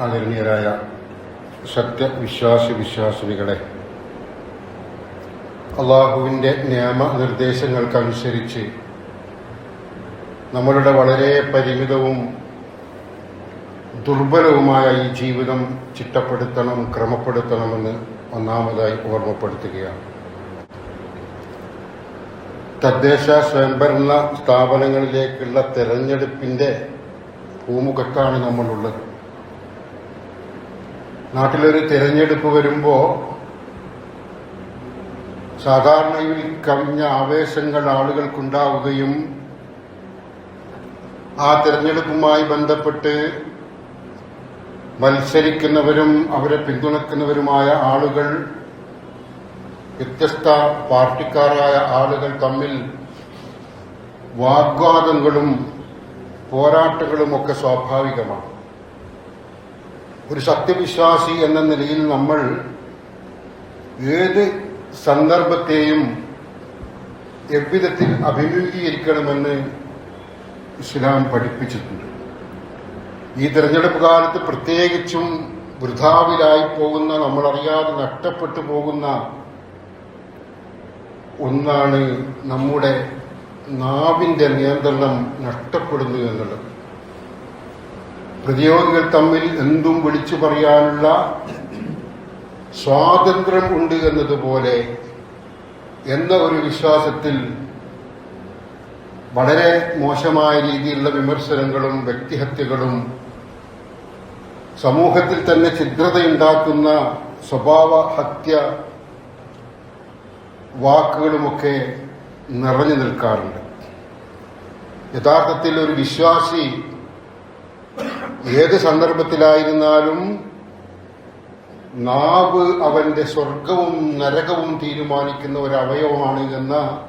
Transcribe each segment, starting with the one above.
ആദരണീയരായ സത്യവിശ്വാസി വിശ്വാസിനികളെ അള്ളാഹുവിന്റെ നിയമനിർദ്ദേശങ്ങൾക്കനുസരിച്ച് നമ്മളുടെ വളരെ പരിമിതവും ദുർബലവുമായ ഈ ജീവിതം ചിട്ടപ്പെടുത്തണം ക്രമപ്പെടുത്തണമെന്ന് ഒന്നാമതായി ഓർമ്മപ്പെടുത്തുകയാണ്. തദ്ദേശ സ്വയംഭരണ സ്ഥാപനങ്ങളിലേക്കുള്ള തെരഞ്ഞെടുപ്പിന്റെ ഭൂമുഖത്താണ് നമ്മളുള്ളത്. നാട്ടിലൊരു തിരഞ്ഞെടുപ്പ് വരുമ്പോൾ സാധാരണയിൽ കവിഞ്ഞ ആവേശങ്ങൾ ആളുകൾക്കുണ്ടാവുകയും ആ തിരഞ്ഞെടുപ്പുമായി ബന്ധപ്പെട്ട് മത്സരിക്കുന്നവരും അവരെ പിന്തുണക്കുന്നവരുമായ ആളുകൾ വ്യത്യസ്ത പാർട്ടിക്കാരായ ആളുകൾ തമ്മിൽ വാഗ്വാദങ്ങളും പോരാട്ടങ്ങളും ഒക്കെ സ്വാഭാവികമാണ്. ഒരു സത്യവിശ്വാസി എന്ന നിലയിൽ നമ്മൾ ഏത് സന്ദർഭത്തെയും എவ்விധത്തിൽ അഭിമുഖീകരിക്കണമെന്ന് ഇസ്ലാം പഠിപ്പിച്ചിട്ടുണ്ട്. ഈ തെരഞ്ഞെടുപ്പ് കാലത്ത് പ്രത്യേകിച്ചും വൃഥാവിലായി പോകുന്ന നമ്മളറിയാതെ നഷ്ടപ്പെട്ടു പോകുന്ന ഒന്നാണ് നമ്മുടെ നാവിന്റെ നിയന്ത്രണം നഷ്ടപ്പെടുന്നു എന്നുള്ളത്. പ്രതിയോഗികൾ തമ്മിൽ എന്തും വിളിച്ചു പറയാനുള്ള സ്വാതന്ത്ര്യം ഉണ്ട് എന്നതുപോലെ എന്ന ഒരു വിശ്വാസത്തിൽ വളരെ മോശമായ രീതിയിലുള്ള വിമർശനങ്ങളും വ്യക്തിഹത്യകളും സമൂഹത്തിൽ തന്നെ ഛിദ്രതയുണ്ടാക്കുന്ന സ്വഭാവ ഹത്യ വാക്കുകളുമൊക്കെ നിറഞ്ഞു നിൽക്കാറുണ്ട്. യഥാർത്ഥത്തിൽ ഒരു വിശ്വാസി ഏത് സന്ദർഭത്തിലായിരുന്നാലും നാവ് അവന്റെ സ്വർഗവും നരകവും തീരുമാനിക്കുന്ന ഒരു അവയവമാണ് എന്ന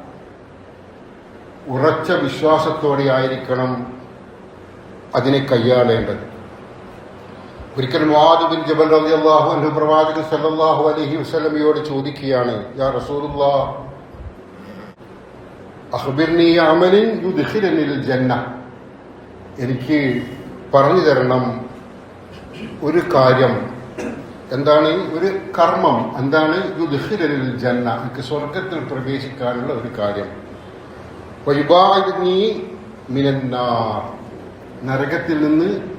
ഉറച്ച വിശ്വാസത്തോടെ ആയിരിക്കണം അതിനെ കൈയാളേണ്ടത്. ഒരിക്കൽ ബിൻ ജബൽ റളിയല്ലാഹു അൻഹു പ്രവാചകൻ സല്ലാഹു അലഹി വസ്ലമിയോട് ചോദിക്കുകയാണ് യാ റസൂലുള്ളാ എനിക്ക് പറഞ്ഞു തരണം ഒരു കാര്യം. എന്താണ് ഒരു കർമ്മം? എന്താണ് യുദ്ഖിലനിൽ ജന്ന? എനിക്ക് സ്വർഗത്തിൽ പ്രവേശിക്കാനുള്ള ഒരു കാര്യം. വൈബാദിനി മിനന്നാർ. നരകത്തിൽ നിന്ന്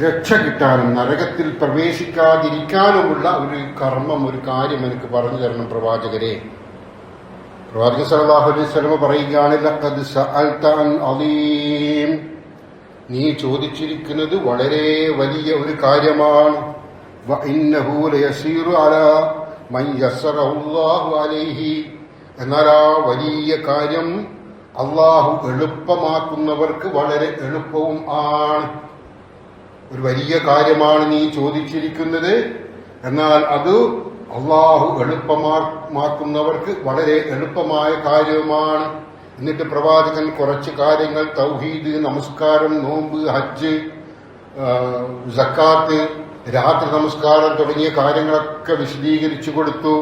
രക്ഷ കിട്ടാനും നരകത്തിൽ പ്രവേശിക്കാതിരിക്കാനുമുള്ള ഒരു കർമ്മം ഒരു കാര്യം എനിക്ക് പറഞ്ഞു തരണം പ്രവാചകരെ. പ്രവാചകൻ സല്ലല്ലാഹു അലൈഹി വസല്ലം പറയുകയാണ് നീ ചോദിച്ചിരിക്കുന്നത് വളരെ വലിയ ഒരു കാര്യമാണ്. എന്നാൽ ആ വലിയ കാര്യം അള്ളാഹു എളുപ്പമാക്കുന്നവർക്ക് വളരെ എളുപ്പവും ആണ്. ഒരു വലിയ കാര്യമാണ് നീ ചോദിച്ചിരിക്കുന്നത്. എന്നാൽ അത് അള്ളാഹു എളുപ്പമാക്കുന്നവർക്ക് വളരെ എളുപ്പമായ കാര്യമാണ്. എന്നിട്ട് പ്രവാചകൻ കുറച്ച് കാര്യങ്ങൾ തൗഹീദ് നമസ്കാരം നോമ്പ് ഹജ്ജ് സക്കാത്ത് രാത്രി നമസ്കാരം തുടങ്ങിയ കാര്യങ്ങളൊക്കെ വിശദീകരിച്ചു കൊടുത്തു.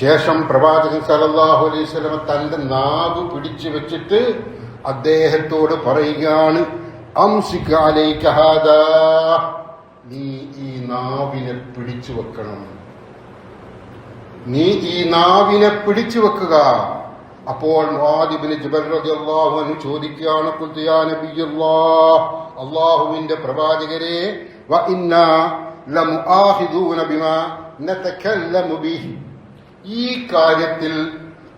ശേഷം പ്രവാചകൻ സലല്ലാഹു അലൈഹി സ്വലമ തന്റെ നാവ് പിടിച്ചു വെച്ചിട്ട് അദ്ദേഹത്തോട് പറയുകയാണ് നീ ഈ നാവിനെ പിടിച്ചു വെക്കണം. നീ ഈ നാവിനെ പിടിച്ചു വെക്കുക. അപ്പോൾ ജബൽ റളിയല്ലാഹു അൻഹു ചോദിക്കുകയാണ് അള്ളാഹുവിന്റെ നബിയല്ലാഹ് പ്രവാചകരെ വ ഇന്നാ നതകല്ലമു ബിഹി. ഈ കാര്യത്തിൽ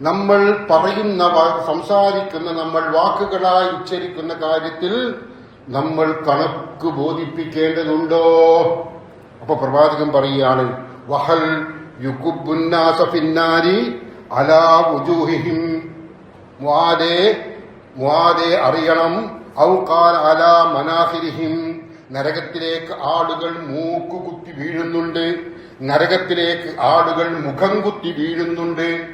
നമ്മൾ പറയുന്ന സംസാരിക്കുന്ന നമ്മൾ വാക്കുകളായി ഉച്ചരിക്കുന്ന കാര്യത്തിൽ നമ്മൾ കണക്ക് ബോധിപ്പിക്കേണ്ടതുണ്ടോ? അപ്പൊ പ്രവാചകൻ പറയുകയാണ് വഹൽ യുക്കുബുന്നാസഫിന്നാരി അറിയണം. മനാഹിരിഹിം. നരകത്തിലേക്ക് ആളുകൾ മൂക്ക് കുത്തി വീഴുന്നുണ്ട്. നരകത്തിലേക്ക് ആളുകൾ മുഖം കുത്തി വീഴുന്നുണ്ട്.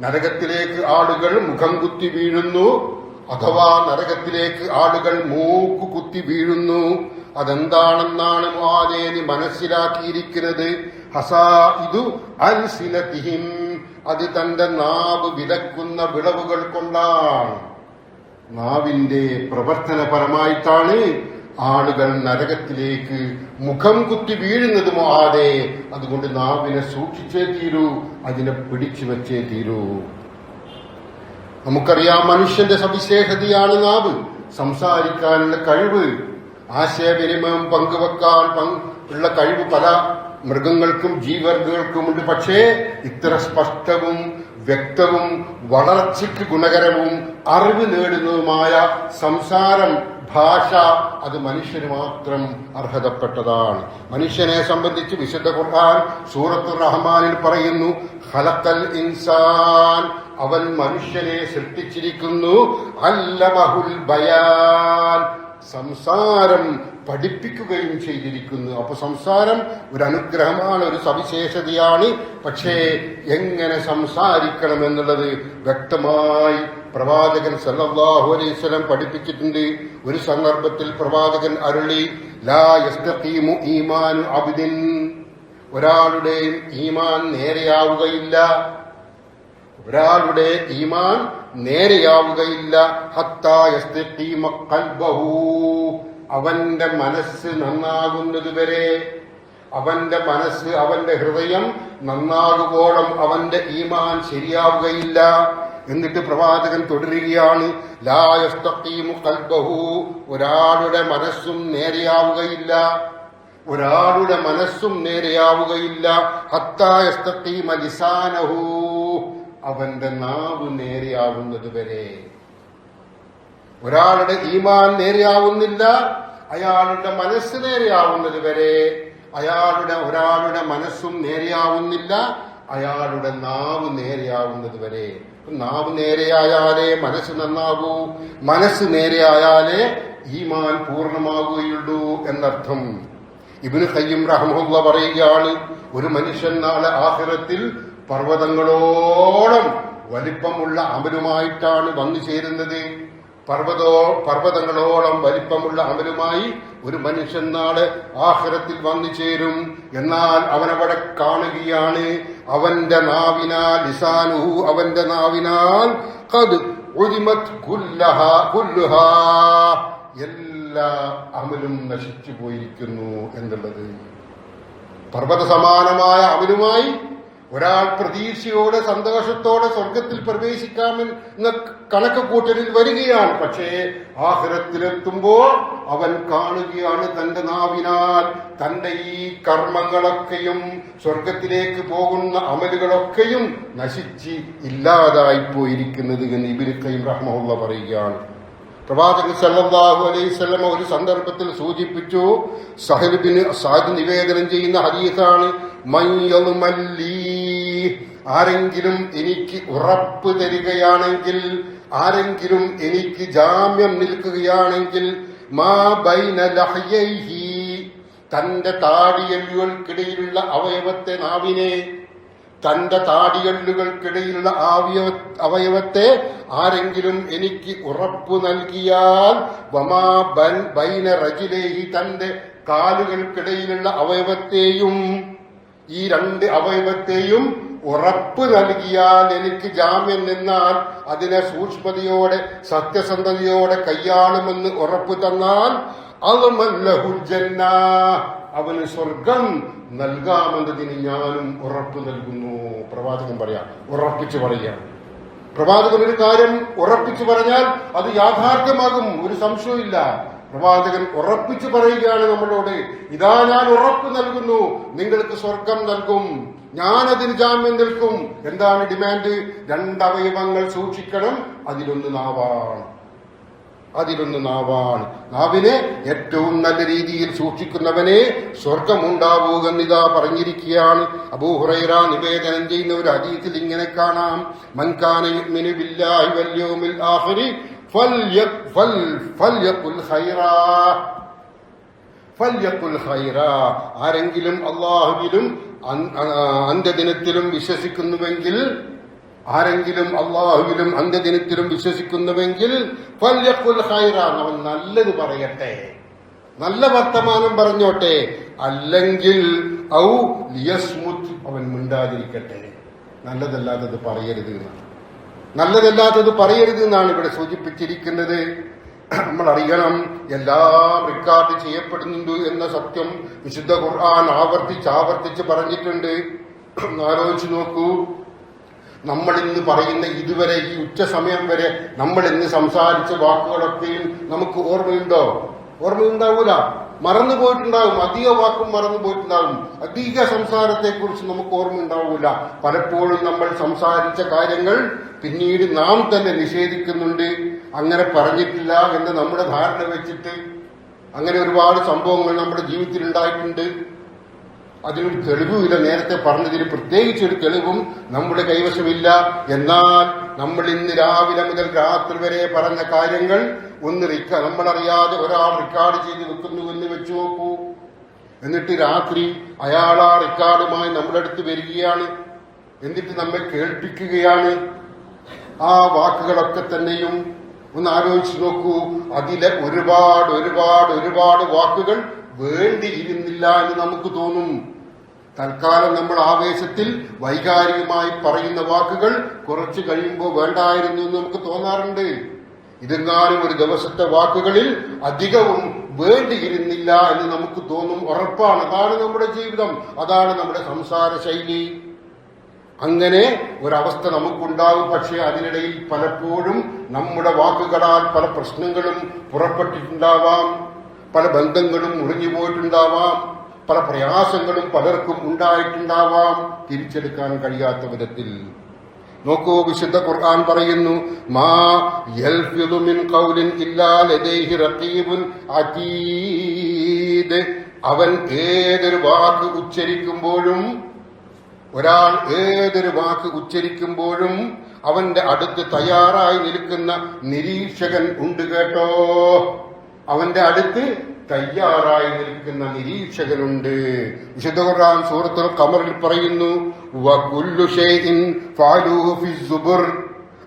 നരകത്തിലേക്ക് ആളുകൾ മുഖം കുത്തി വീഴുന്നു. അഥവാ നരകത്തിലേക്ക് ആളുകൾ മൂക്കു കുത്തി വീഴുന്നു. അതെന്താണെന്നാണ് മാലേനി മനസ്സിലാക്കിയിരിക്കുന്നത്? ഹസാ ഇതു അൽസിലത്തിഹിം അത് തന്റെ നാവ് വിലക്കുന്ന വിളവുകൾ കൊണ്ടാണ്. നാവിന്റെ പ്രവർത്തനപരമായിട്ടാണ് ആളുകൾ നരകത്തിലേക്ക് മുഖം കുത്തി വീഴുന്നത് മാതെ അതുകൊണ്ട് നാവിനെ സൂക്ഷിച്ചേ തീരൂ അതിനെ പിടിച്ചു വെച്ചേ തീരൂ. നമുക്കറിയാം മനുഷ്യന്റെ സവിശേഷതയാണ് നാവ്. സംസാരിക്കാനുള്ള കഴിവ് ആശയവിനിമയം പങ്കുവെക്കാൻ ഉള്ള കഴിവ് പല മൃഗങ്ങൾക്കും ജീവർഗങ്ങൾക്കുമുണ്ട് പക്ഷേ ഇത്ര സ്പഷ്ടവും വ്യക്തവും വളർച്ചയ്ക്ക് ഗുണകരവും അറിവ് നേടുന്നതുമായ സംസാരം ഭാഷ അത് മനുഷ്യന് മാത്രം അർഹതപ്പെട്ടതാണ്. മനുഷ്യനെ സംബന്ധിച്ച് വിശുദ്ധ ഖുർആൻ സൂറത്ത് റഹ്മാനിൽ പറയുന്നു ഹലത്തൽ ഇൻസാൻ അവൻ മനുഷ്യനെ സൃഷ്ടിച്ചിരിക്കുന്നു. അല്ലമഹുൽ ബയാൻ. സംസാരം പഠിപ്പിക്കുകയും ചെയ്തിരിക്കുന്നു. അപ്പൊ സംസാരം ഒരു അനുഗ്രഹമാണ് ഒരു സവിശേഷതയാണ്. പക്ഷേ എങ്ങനെ സംസാരിക്കണം എന്നുള്ളത് വ്യക്തമായി പ്രവാചകൻ സല്ലാഹു അലൈഹി വസല്ലം പഠിപ്പിച്ചിട്ടുണ്ട്. ഒരു സന്ദർഭത്തിൽ പ്രവാചകൻ അരുളി ലാ യസ്തഖീമു ഈമാനു അബ്ദിൻ. ഒരാളുടെയും ഈമാൻ നേരെയാവുകയില്ല. ഒരാളുടെ ഈമാൻ നേരെയാവുകയില്ല. അവന്റെ മനസ്സ് നന്നാകുന്നതുവരെ അവന്റെ മനസ്സ് അവന്റെ ഹൃദയം നന്നാകുവോളം അവന്റെ ഈമാൻ ശരിയാവുകയില്ല. എന്നിട്ട് പ്രവാചകൻ തുടരുകയാണ് ഒരാളുടെ മനസ്സും നേരെയാവുകയില്ല. ഒരാളുടെ മനസ്സും നേരെയാവുകയില്ല. ഹത്തായസ്തീമ ലിസാനഹു. അവന്റെ നാവ് നേരെയാവുന്നത് വരെ ഒരാളുടെ ഈമാൻ നേരെയാവുന്നില്ല അയാളുടെ മനസ്സ് നേരെയാവുന്നത് വരെ അയാളുടെ ഒരാളുടെ മനസ്സും നേരെയാവുന്നില്ല അയാളുടെ നാവ് നേരെയാവുന്നത് വരെ നാവ് നേരെയായാലേ മനസ്സ് നന്നാകൂ. മനസ്സ് നേരെയായാലേ ഈമാൻ പൂർണമാകുകയുള്ളൂ എന്നർത്ഥം. ഇബിന് ഖയ്യം റഹ്മുള്ള പറയുകയാണ് ഒരു മനുഷ്യൻ നാളെ ആഖിറത്തിൽ പർവതങ്ങളോളം വലിപ്പമുള്ള അമലുമായിട്ടാണ് വന്നു ചേരുന്നത്. പർവതോ പർവതങ്ങളോളം വലിപ്പമുള്ള അമലുമായി ഒരു മനുഷ്യൻ നാളെ ആഹ്റത്തിൽ വന്നു ചേരും. എന്നാൽ അവനവിടെ കാണുകയാണ് അവന്റെ നാവിനാൽ ലിസാനുഹു അവന്റെ നാവിനാൽ കത് കുല്ലുഹ എല്ലാ അമലും നശിച്ചു പോയിരിക്കുന്നു എന്നുള്ളത്. പർവത സമാനമായ അമലുമായി ഒരാൾ പ്രതീക്ഷയോടെ സന്തോഷത്തോടെ സ്വർഗത്തിൽ പ്രവേശിക്കാമെന്ന കണക്ക് കൂട്ടലിൽ വരികയാണ്. പക്ഷേ ആഹ്റത്തിലെത്തുമ്പോൾ അവൻ കാണുകയാണ് തന്റെ നാവിനാൽ. തന്റെ ഈ കർമ്മങ്ങളൊക്കെയും സ്വർഗത്തിലേക്ക് പോകുന്ന അമലുകളൊക്കെയും നശിച്ച് ഇല്ലാതായി പോയിരിക്കുന്നത് എന്ന് ഇബിനുക്കയും റഹ്മുള്ള പറയുകയാണ്. പ്രവാചകൻ സല്ലല്ലാഹു അലൈഹി വസല്ലം ഒരു സന്ദർഭത്തിൽ സൂചിപ്പിച്ചു സഹലിബിന് സാദ് നിവേദനം ചെയ്യുന്ന ഹരീസാണ് ആരെങ്കിലും എനിക്ക് ഉറപ്പ് തരികയാണെങ്കിൽ ആരെങ്കിലും എനിക്ക് ജാമ്യം നിൽക്കുകയാണെങ്കിൽ മാ ബൈന തന്റെ താടിയല്ലുകൾക്കിടയിലുള്ള അവയവത്തെ നാവിനെ തന്റെ താടിയല്ലുകൾക്കിടയിലുള്ള ആവയ അവയവത്തെ ആരെങ്കിലും എനിക്ക് ഉറപ്പു നൽകിയാൽ വമാ ബൻ ബൈന റജിലേഹി തന്റെ കാലുകൾക്കിടയിലുള്ള അവയവത്തെയും ഈ രണ്ട് അവയവത്തെയും ഉറപ്പ് നൽകിയാൽ എനിക്ക് ജാമ്യം നിന്നാൽ അതിനെ സൂക്ഷ്മതയോടെ സത്യസന്ധതയോടെ കൈയാളുമെന്ന് ഉറപ്പ് തന്നാൽ അവന് സ്വർഗം നൽകാമെന്നതിന് ഞാനും ഉറപ്പ് നൽകുന്നു. പ്രവാചകൻ പറയാം ഉറപ്പിച്ചു പറയുകയാണ് പ്രവാചകൻ ഒരു കാര്യം ഉറപ്പിച്ചു പറഞ്ഞാൽ അത് യാഥാർത്ഥ്യമാകും ഒരു സംശയമില്ല പ്രവാചകൻ ഉറപ്പിച്ചു പറയുകയാണ് നമ്മളോട് ഇതാ ഞാൻ ഉറപ്പ് നൽകുന്നു നിങ്ങൾക്ക് സ്വർഗം നൽകും ഞാൻ അതിന് ജാമ്യം നിൽക്കും. എന്താണ് ഡിമാൻഡ്? രണ്ടവയവങ്ങൾ സൂക്ഷിക്കണം അതിലൊന്ന് നാവാണ്. അതിലൊന്ന് നാവാണ് നാവിനെ ഏറ്റവും നല്ല രീതിയിൽ സൂക്ഷിക്കുന്നവനെ സ്വർഗമുണ്ടാവുകന്നിതാ പറഞ്ഞിരിക്കുകയാണ്. അബൂഹുറൈറ നിവേദനം ചെയ്യുന്ന ഒരു അതീതിൽ ഇങ്ങനെ കാണാം. മൻകാന യുഅ്മിനു ബില്ലാഹി ആരെങ്കിലും അള്ളാഹുവിലും അന്ത്യദിനത്തിലും വിശ്വസിക്കുന്നുവെങ്കിൽ ആരെങ്കിലും അള്ളാഹുവിലും അന്ത്യദിനത്തിലും വിശ്വസിക്കുന്നുവെങ്കിൽ അവൻ നല്ലത് പറയട്ടെ. നല്ല വർത്തമാനം പറഞ്ഞോട്ടെ. അല്ലെങ്കിൽ ഔ അവൻ മിണ്ടാതിരിക്കട്ടെ. നല്ലതല്ലാത്തത് പറയരുത് എന്നാണ്. നല്ലതല്ലാത്തത് പറയരുത് എന്നാണ് ഇവിടെ സൂചിപ്പിച്ചിരിക്കുന്നത്. നമ്മൾ അറിയണം എല്ലാം റിക്കാർഡ് ചെയ്യപ്പെടുന്നുണ്ട് എന്ന സത്യം വിശുദ്ധ ഖുർആൻ ആവർത്തിച്ച് ആവർത്തിച്ച് പറഞ്ഞിട്ടുണ്ട്. ആലോചിച്ച് നോക്കൂ. നമ്മൾ ഇന്ന് പറയുന്ന ഇതുവരെ ഈ ഉച്ച സമയം വരെ നമ്മൾ ഇന്ന് സംസാരിച്ച വാക്കുകളൊക്കെയും നമുക്ക് ഓർമ്മയുണ്ടോ? ഓർമ്മയുണ്ടാവൂല. മറന്നു പോയിട്ടുണ്ടാവും. അധിക വാക്കും മറന്നു പോയിട്ടുണ്ടാവും. അധിക സംസാരത്തെക്കുറിച്ച് നമുക്ക് ഓർമ്മയുണ്ടാവൂല. പലപ്പോഴും നമ്മൾ സംസാരിച്ച കാര്യങ്ങൾ പിന്നീട് നാം തന്നെ നിഷേധിക്കുന്നുണ്ട്. അങ്ങനെ പറഞ്ഞിട്ടില്ല എന്ന് നമ്മുടെ ധാരണ വെച്ചിട്ട് അങ്ങനെ ഒരുപാട് സംഭവങ്ങൾ നമ്മുടെ ജീവിതത്തിൽ ഉണ്ടായിട്ടുണ്ട്. അതിനൊരു തെളിവുമില്ല. നേരത്തെ പറഞ്ഞതിന് പ്രത്യേകിച്ച് ഒരു തെളിവും നമ്മുടെ കൈവശമില്ല. എന്നാൽ നമ്മൾ ഇന്ന് രാവിലെ മുതൽ രാത്രി വരെ പറഞ്ഞ കാര്യങ്ങൾ ഒന്ന് റിക്ക നമ്മളറിയാതെ ഒരാൾ റെക്കോർഡ് ചെയ്ത് വെക്കുന്നു എന്ന് വെച്ചു നോക്കൂ. എന്നിട്ട് രാത്രി അയാൾ ആ റെക്കോർഡുമായി നമ്മുടെ അടുത്ത് വരികയാണ്. എന്നിട്ട് നമ്മെ കേൾപ്പിക്കുകയാണ്. ആ വാക്കുകളൊക്കെ തന്നെയും ഒന്ന് ആലോചിച്ച് നോക്കൂ. അതിലെ ഒരുപാട് ഒരുപാട് ഒരുപാട് വാക്കുകൾ വേണ്ടിയിരുന്നില്ല എന്ന് നമുക്ക് തോന്നും. തൽക്കാലം നമ്മൾ ആവേശത്തിൽ വൈകാരികമായി പറയുന്ന വാക്കുകൾ കുറച്ച് കഴിയുമ്പോൾ വേണ്ടായിരുന്നു എന്ന് നമുക്ക് തോന്നാറുണ്ട്. ഇതെങ്ങാനും ഒരു ദിവസത്തെ വാക്കുകളിൽ അധികവും വേണ്ടിയിരുന്നില്ല എന്ന് നമുക്ക് തോന്നും ഉറപ്പാണ്. അതാണ് നമ്മുടെ ജീവിതം. അതാണ് നമ്മുടെ സംസാര ശൈലി. അങ്ങനെ ഒരവസ്ഥ നമുക്കുണ്ടാവും. പക്ഷെ അതിനിടയിൽ പലപ്പോഴും നമ്മുടെ വാക്കുകളാൽ പല പ്രശ്നങ്ങളും പുറപ്പെട്ടിട്ടുണ്ടാവാം. പല ബന്ധങ്ങളും മുറിഞ്ഞു പോയിട്ടുണ്ടാവാം പല പ്രയാസങ്ങളും പലർക്കും ഉണ്ടായിട്ടുണ്ടാവാം തിരിച്ചെടുക്കാൻ കഴിയാത്ത വിധത്തിൽ. നോക്കൂ വിശുദ്ധ ഖുർആൻ പറയുന്നു മാ മിൻ ഖൗലിൻ ഇല്ലാ ലദൈഹി റഖീബുൻ അവൻ ഏതൊരു വാക്ക് ഉച്ചരിക്കുമ്പോഴും ഒരാൾ ഏതൊരു വാക്ക് ഉച്ചരിക്കുമ്പോഴും അവന്റെ അടുത്ത് തയ്യാറായി നിൽക്കുന്ന നിരീക്ഷകൻ ഉണ്ട് കേട്ടോ. അവന്റെ അടുത്ത് തയ്യാറായി നിൽക്കുന്ന നിരീക്ഷകനുണ്ട്. വിശുദ്ധ ഖുർആൻ സൂറത്തുൽ ഖമറിൽ പറയുന്നു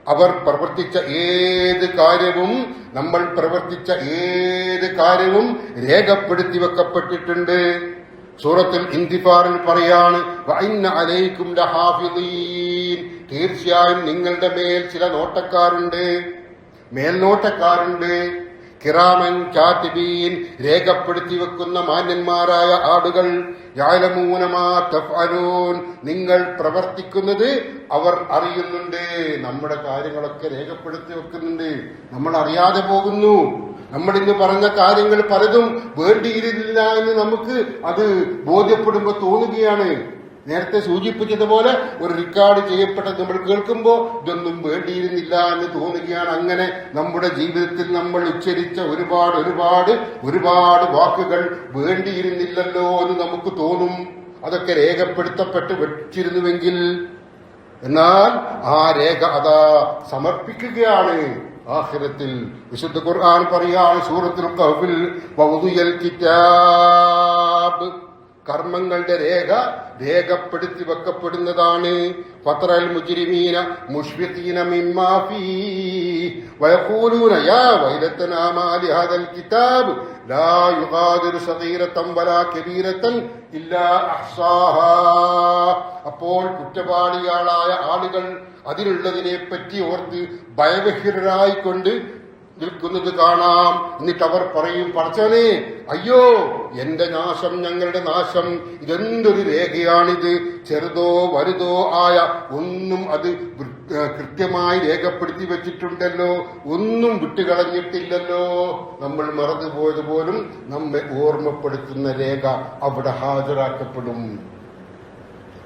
അവർ പ്രവർത്തിച്ച ഏത് കാര്യവും നമ്മൾ പ്രവർത്തിച്ച ഏത് കാര്യവും രേഖപ്പെടുത്തി വെക്കപ്പെട്ടിട്ടുണ്ട്. സൂറത്തിൽ ഇന്തിഫാറിൽ പറയാണ് തീർച്ചയായും നിങ്ങളുടെ മേൽ ചില നോട്ടക്കാരുണ്ട്. മേൽനോട്ടക്കാരുണ്ട്. കിറാമൻ ചാത്തിബീൻ രേഖപ്പെടുത്തി വെക്കുന്ന മാന്യന്മാരായ ആടുകൾ നിങ്ങൾ പ്രവർത്തിക്കുന്നത് അവർ അറിയുന്നുണ്ട്. നമ്മുടെ കാര്യങ്ങളൊക്കെ രേഖപ്പെടുത്തി വെക്കുന്നുണ്ട്. നമ്മൾ അറിയാതെ പോകുന്നു. നമ്മൾ ഇന്ന് പറഞ്ഞ കാര്യങ്ങൾ പലതും വേണ്ടിയിരുന്നില്ല എന്ന് നമുക്ക് അത് ബോധ്യപ്പെടുമ്പോൾ തോന്നുകയാണ്. നേരത്തെ സൂചിപ്പിച്ചതുപോലെ ഒരു റെക്കോർഡ് ചെയ്യപ്പെട്ടത് നമ്മൾ കേൾക്കുമ്പോൾ ഇതൊന്നും വേണ്ടിയിരുന്നില്ല എന്ന് തോന്നുകയാണ്. അങ്ങനെ നമ്മുടെ ജീവിതത്തിൽ നമ്മൾ ഉച്ചരിച്ച ഒരുപാട് ഒരുപാട് ഒരുപാട് വാക്കുകൾ വേണ്ടിയിരുന്നില്ലല്ലോ എന്ന് നമുക്ക് തോന്നും. അതൊക്കെ രേഖപ്പെടുത്തപ്പെട്ട് വെച്ചിരുന്നുവെങ്കിൽ എന്നാൽ ആ രേഖ അതാ സമർപ്പിക്കുകയാണ്. ആഖിരത്തിൽ വിശുദ്ധ ഖുർആൻ പറയാണ് സൂറത്തുൽ കഹ്ഫിൽ വൗദിയൽ കിതാബ് കർമ്മങ്ങളുടെ രേഖ രേഖപ്പെടുത്തി വെക്കപ്പെടുന്നതാണ്. പത്രൽ മുജ്രിമീന മുഷ്ഫിഖീന മിമ്മാ ഫീ വയഖൂലൂന യാ വൈലത്തനാ മാ ലിഹാദൽ കിതാബ്. ലാ യുഗാദിറു സഗീറതൻ വലാ കബീറതൻ ഇല്ലാ അഹ്സാഹ. അപ്പോൾ കുറ്റവാളികളായ ആളുകൾ അതിലുള്ളതിനെ പറ്റി ഓർത്ത് ഭയവിഹ്വരായിക്കൊണ്ട് നിൽക്കുന്നത് കാണാം. എന്നിട്ട് അവർ പറയും പറച്ചവനെ അയ്യോ എന്റെ നാശം ഞങ്ങളുടെ നാശം. ഇതെന്തൊരു രേഖയാണിത്? ചെറുതോ വലുതോ ആയ ഒന്നും അത് കൃത്യമായി രേഖപ്പെടുത്തി വെച്ചിട്ടുണ്ടല്ലോ. ഒന്നും വിട്ടുകളഞ്ഞിട്ടില്ലല്ലോ. നമ്മൾ മറന്നുപോയത് പോലും നമ്മെ ഓർമ്മപ്പെടുത്തുന്ന രേഖ അവിടെ ഹാജരാക്കപ്പെടും.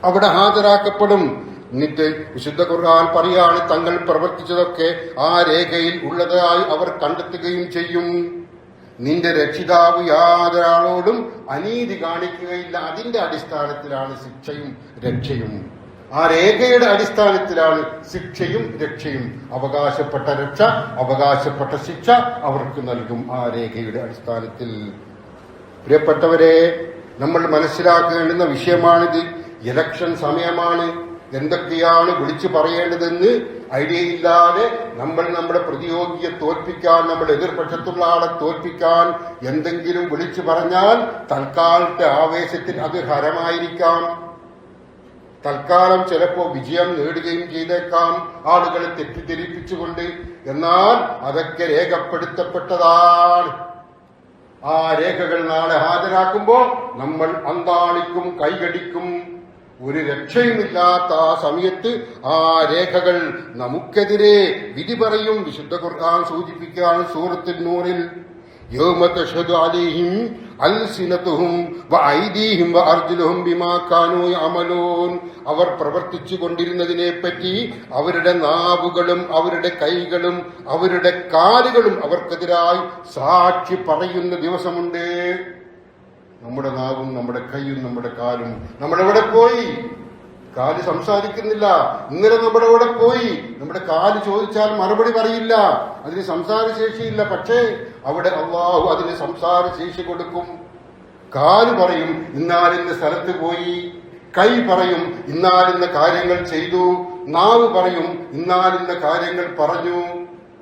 അവിടെ ഹാജരാക്കപ്പെടും. എന്നിട്ട് വിശുദ്ധ ഖുർആൻ പറയാണ് തങ്ങൾ പ്രവർത്തിച്ചതൊക്കെ ആ രേഖയിൽ ഉള്ളതായി അവർ കണ്ടെത്തുകയും ചെയ്യും. നിന്റെ രക്ഷിതാവ് യാതൊരാളോടും അനീതി കാണിക്കുകയില്ല. അതിന്റെ അടിസ്ഥാനത്തിലാണ് ശിക്ഷയും രക്ഷയും. ആ രേഖയുടെ അടിസ്ഥാനത്തിലാണ് ശിക്ഷയും രക്ഷയും. അവകാശപ്പെട്ട രക്ഷ അവകാശപ്പെട്ട ശിക്ഷ അവർക്ക് നൽകും ആ രേഖയുടെ അടിസ്ഥാനത്തിൽ. പ്രിയപ്പെട്ടവരെ നമ്മൾ മനസ്സിലാക്കേണ്ടുന്ന വിഷയമാണിത്. ഇലക്ഷൻ സമയമാണ്. എന്തൊക്കെയാണ് വിളിച്ചു പറയേണ്ടതെന്ന് ഐഡിയ ഇല്ലാതെ നമ്മൾ നമ്മുടെ പ്രതിയോഗിയെ തോൽപ്പിക്കാൻ നമ്മൾ എതിർപക്ഷത്തുള്ള ആളെ തോൽപ്പിക്കാൻ എന്തെങ്കിലും വിളിച്ചു പറഞ്ഞാൽ തൽക്കാലത്തെ ആവേശത്തിൽ അത് ഹരമായിരിക്കാം. തൽക്കാലം ചിലപ്പോ വിജയം നേടുകയും ചെയ്തേക്കാം. ആളുകളെ തെറ്റിദ്ധരിപ്പിച്ചുകൊണ്ട്. എന്നാൽ അതൊക്കെ രേഖപ്പെടുത്തപ്പെട്ടതാണ്. ആ രേഖകൾ നാളെ ഹാജരാക്കുമ്പോൾ നമ്മൾ അന്താളിക്കും കൈകടിക്കും ഒരു രക്ഷയുമില്ലാത്ത ആ സമയത്ത് ആ രേഖകൾ നമുക്കെതിരെ വിധി പറയും വിശുദ്ധ ഖുർആൻ സൂചിപ്പിക്കുകയാണ് സൂറത്തിൽ നൂറിൽ يوم تشهد عليهم ألسنتهم وأيديهم وأرجلهم بما كانوا يعملون അവർ പ്രവർത്തിച്ചു കൊണ്ടിരുന്നതിനെ പറ്റി അവരുടെ നാവുകളും അവരുടെ കൈകളും അവരുടെ കാലുകളും അവർക്കെതിരായി സാക്ഷി പറയുന്ന ദിവസമുണ്ട് നമ്മുടെ നാവും നമ്മുടെ കൈയും നമ്മുടെ കാലും. നമ്മളെവിടെ പോയി? കാൽ സംസാരിക്കുന്നില്ല. ഇന്നലെ നമ്മുടെ അവിടെ പോയി? നമ്മുടെ കാൽ ചോദിച്ചാൽ മറുപടി പറയില്ല. അതിന് സംസാരശേഷിയില്ല. പക്ഷേ അവിടെ അള്ളാഹു അതിന് സംസാരശേഷി കൊടുക്കും. കാൽ പറയും ഇന്നാലിന്ന സ്ഥലത്ത് പോയി. കൈ പറയും ഇന്നാലിന്ന കാര്യങ്ങൾ ചെയ്തു. നാവ് പറയും ഇന്നാലിന്ന കാര്യങ്ങൾ പറഞ്ഞു.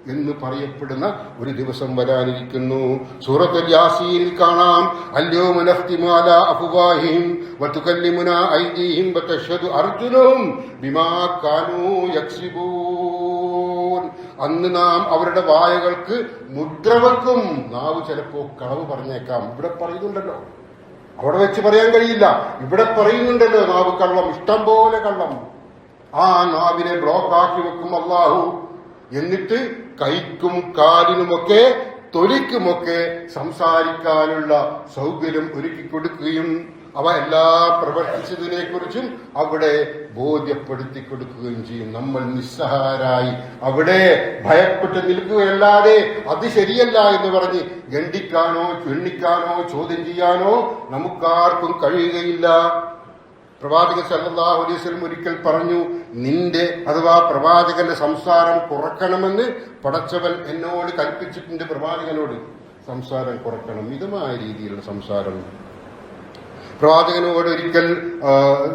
എന്ന് പറയപ്പെടുന്ന ഒരു ദിവസം വരാനിരിക്കുന്നു. സൂറത്തുൽ യാസീനിൽ കാണാം അല്ലോ മുനഫ്തിമാല അഫുവാഹിം വതുകല്ലിമുന ഐദീഹിം വതഷ്ഹദു അർജുലഹും ബിമാ കാനൂ യക്സിബൂൻ. അന്ന് നാം അവരുടെ വായകൾക്ക് മുദ്ര വെക്കും. നാവ് ചിലപ്പോ കളവ് പറഞ്ഞേക്കാം. ഇവിടെ പറയുന്നുണ്ടല്ലോ. അവിടെ വെച്ച് പറയാൻ കഴിയില്ല. ഇവിടെ പറയുന്നുണ്ടല്ലോ നാവ് കള്ളം ഇഷ്ടം പോലെ കള്ളം. ആ നാവിനെ ബ്ലോക്ക് ആക്കി വെക്കും അള്ളാഹു എന്നിട്ട് കൈക്കും കാലിനുമൊക്കെ തൊലിക്കുമൊക്കെ സംസാരിക്കാനുള്ള സൗകര്യം ഒരുക്കി കൊടുക്കുകയും അവ എല്ലാം പ്രവർത്തിച്ചതിനെ കുറിച്ചും അവിടെ ബോധ്യപ്പെടുത്തി കൊടുക്കുകയും ചെയ്യും. നമ്മൾ നിസ്സഹാരായി അവിടെ ഭയപ്പെട്ട് നിൽക്കുകയല്ലാതെ അത് ശരിയല്ല എന്ന് പറഞ്ഞ് ഗണ്ടിക്കാനോ ചുണ്ണിക്കാനോ ചോദ്യം ചെയ്യാനോ നമുക്കാർക്കും കഴിയുകയില്ല. പ്രവാചകൻ സല്ലല്ലാഹു അലൈഹി വസല്ലം ഒരിക്കൽ പറഞ്ഞു നിന്റെ അഥവാ പ്രവാചകന്റെ സംസാരം കുറക്കണമെന്ന് പടച്ചവൻ എന്നോട് കൽപ്പിച്ചിട്ടുണ്ട് പ്രവാചകനോട്. സംസാരം കുറക്കണം. മിതമായ രീതിയിലുള്ള സംസാരം. പ്രവാചകനോട് ഒരിക്കൽ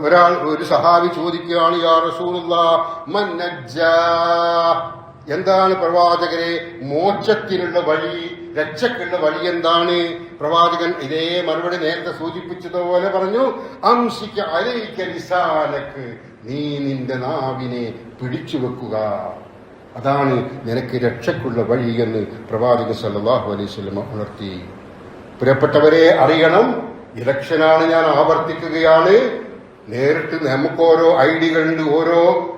ഒരാൾ ഒരു സഹാബി ചോദിക്കുകയാണ് യാ റസൂലുള്ള എന്താണ് പ്രവാചകരെ മോക്ഷത്തിനുള്ള വഴി? രക്ഷക്കുള്ള വഴി എന്താണ് പ്രവാചകൻ ഇതേ മറുപടി നേരത്തെ സൂചിപ്പിച്ചതുപോലെ പറഞ്ഞു അംശിക്ക അലയിക്ക നിസാലക്ക് നീ നിന്റെ നാവിനെ പിടിച്ചു വെക്കുക. അതാണ് നിനക്ക് രക്ഷക്കുള്ള വഴി എന്ന് പ്രവാചകൻ സല്ലാഹു അലൈഹി വസല്ലം ഉണർത്തി. പ്രിയപ്പെട്ടവരെ അറിയണം ഇലക്ഷനാണ് ഞാൻ ആവർത്തിക്കുകയാണ്. നേരിട്ട് നമുക്ക് ഓരോ ഐഡികളുണ്ട് ഓരോ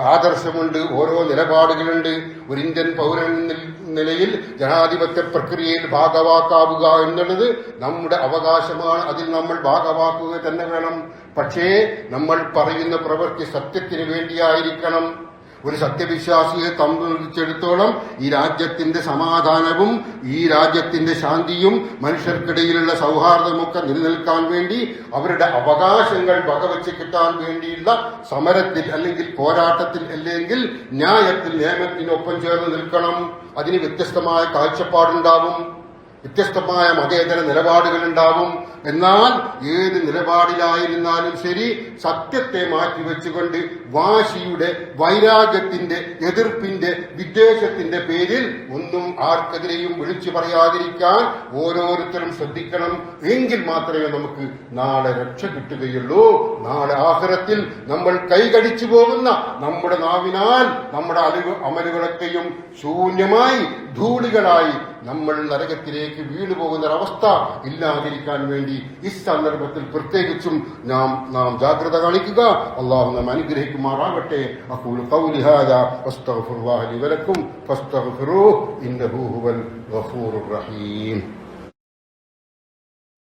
ആദർശമുണ്ട് ഓരോ നിലപാടുകളുണ്ട്. ഒരു ഇന്ത്യൻ പൗരൻ നിൽ- നിലയിൽ ജനാധിപത്യ പ്രക്രിയയിൽ ഭാഗവാക്കാവുക എന്നുള്ളത് നമ്മുടെ അവകാശമാണ്. അതിൽ നമ്മൾ ഭാഗവാക്കുക തന്നെ വേണം. പക്ഷേ നമ്മൾ പറയുന്ന പ്രവൃത്തി സത്യത്തിന് വേണ്ടിയായിരിക്കണം. ഒരു സത്യവിശ്വാസിയെ സംബന്ധിച്ചിടത്തോളം ഈ രാജ്യത്തിന്റെ സമാധാനവും ഈ രാജ്യത്തിന്റെ ശാന്തിയും മനുഷ്യർക്കിടയിലുള്ള സൗഹാർദ്ദമൊക്കെ നിലനിൽക്കാൻ വേണ്ടി അവരുടെ അവകാശങ്ങൾ വകവെച്ച് കിട്ടാൻ വേണ്ടിയുള്ള സമരത്തിൽ അല്ലെങ്കിൽ പോരാട്ടത്തിൽ അല്ലെങ്കിൽ ന്യായത്തിൽ നിയമത്തിനൊപ്പം ചേർന്ന് നിൽക്കണം. അതിന് വ്യത്യസ്തമായ കാഴ്ചപ്പാടുണ്ടാവും. വ്യത്യസ്തമായ മതേതര നിലപാടുകൾ ഉണ്ടാവും എന്നാൽ ഏത് നിലപാടിലായിരുന്നാലും ശരി സത്യത്തെ മാറ്റിവെച്ചുകൊണ്ട് വാശിയുടെ വൈരാഗ്യത്തിന്റെ എതിർപ്പിന്റെ വിദ്വേഷത്തിന്റെ പേരിൽ ഒന്നും ആർക്കെതിരെയും വിളിച്ചു പറയാതിരിക്കാൻ ഓരോരുത്തരും ശ്രദ്ധിക്കണം. എങ്കിൽ മാത്രമേ നമുക്ക് നാളെ രക്ഷ കിട്ടുകയുള്ളൂ. നാളെ ആഹ്റത്തിൽ നമ്മൾ കൈകടിച്ചു പോകുന്ന നമ്മുടെ നാവിനാൽ നമ്മുടെ അലുക അമലുകളൊക്കെയും ശൂന്യമായി ധൂളികളായി നമ്മൾ നരകത്തിലേക്ക് വീണു പോകുന്ന ഒരവസ്ഥ ഇല്ലാതിരിക്കാൻ വേണ്ടി ഈ സന്ദർഭത്തിൽ പ്രത്യേകിച്ചും നാം നാം ജാഗ്രത കാണിക്കുക. അള്ളാഹു നാം അനുഗ്രഹിക്കുമാറാകട്ടെ. വലക്കും ഫസ്തഗ്ഫിറൂഹു